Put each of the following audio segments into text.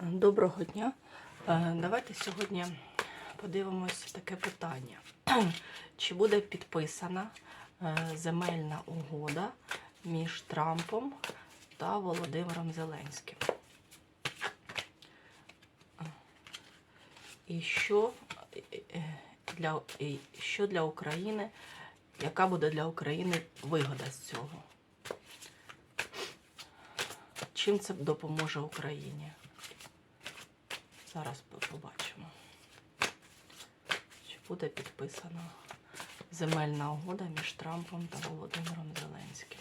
Доброго дня. Е, Давайте сьогодні подивимось таке питання. Чи буде підписана е, земельна угода між Трампом та Володимиром Зеленським? І що е, для, і що для України, яка буде для України вигода з цього? Чим це допоможе Україні? Зараз побачимо. Чи буде підписана земельна угода між Трампом та Володимиром Зеленським?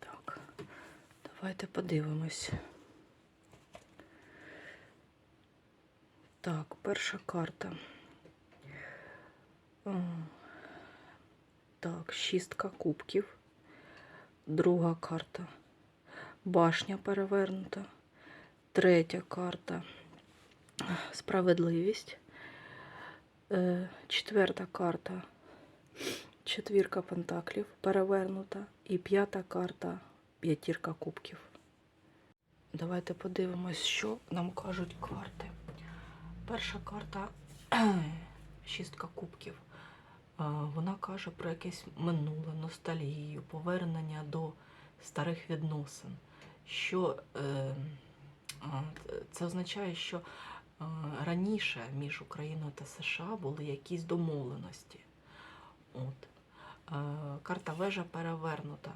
Так, давайте подивимось. Так, перша карта. Так, шістка кубків. Друга карта. Башня перевернута. Третя карта. Справедливість. Е, Четверта карта. Четвірка пентаклів перевернута. І п'ята карта п'ятірка кубків. Давайте подивимось, що нам кажуть карти. Перша карта шістка кубків. Вона каже про якесь минуле, ностальгію, повернення до старих відносин. Що е, це означає, що раніше між Україною та США були якісь домовленості. От. Карта вежа перевернута.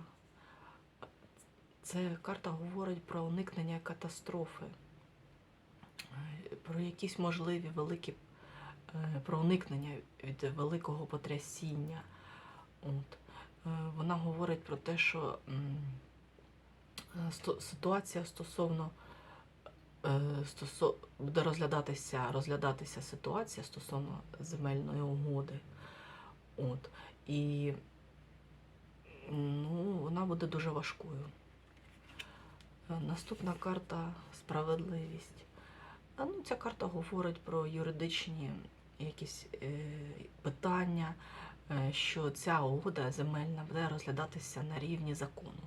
Це карта говорить про уникнення катастрофи, про якісь можливі великі е, про уникнення від великого потрясіння. От. Е, Вона говорить про те, що е, ситуація стосовно буде розглядатися, розглядатися ситуація стосовно земельної угоди. От. І ну, вона буде дуже важкою. Е, Наступна карта справедливість. А, ну, ця карта говорить про юридичні якісь е, питання, е, що ця угода земельна буде розглядатися на рівні закону.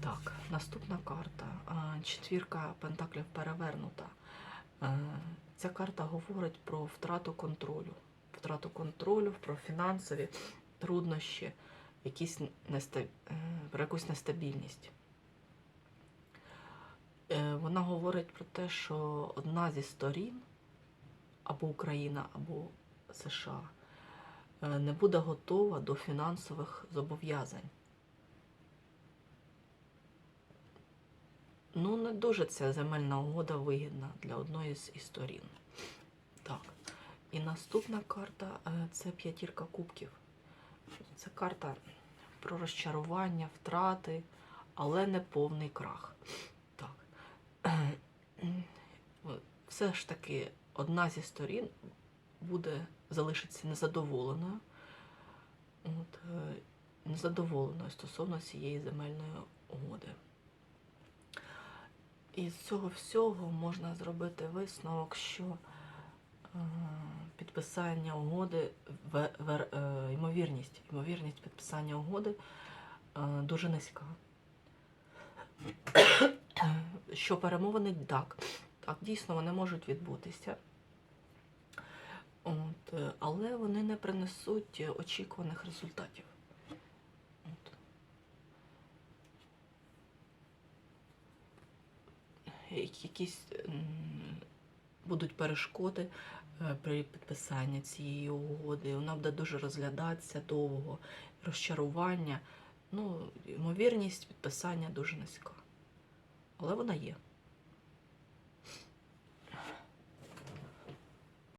Так, наступна карта. Четвірка пентаклів перевернута. Е, Ця карта говорить про втрату контролю. Втрату контролю, про фінансові труднощі, якісь неста... е, про якусь нестабільність. Вона говорить про те, що одна зі сторін, або Україна, або США, е, не буде готова до фінансових зобов'язань. Ну, не дуже ця земельна угода вигідна для одної з із сторін. Так. І наступна карта е, це п'ятірка кубків. Це карта про розчарування, втрати, але не повний крах. Все ж таки, одна зі сторін буде залишитися незадоволеною. От, е, незадоволеною стосовно цієї земельної угоди. І з цього всього можна зробити висновок, що е, підписання угоди, е, ймовірність, ймовірність підписання угоди дуже низька. Що перемовини так, так, дійсно вони можуть відбутися. От, е, але вони не принесуть очікуваних результатів. От. Якісь будуть перешкоди е, при підписанні цієї угоди. Вона буде дуже розглядатися довго, розчарування. Ну, ймовірність підписання дуже низька. Але вона є.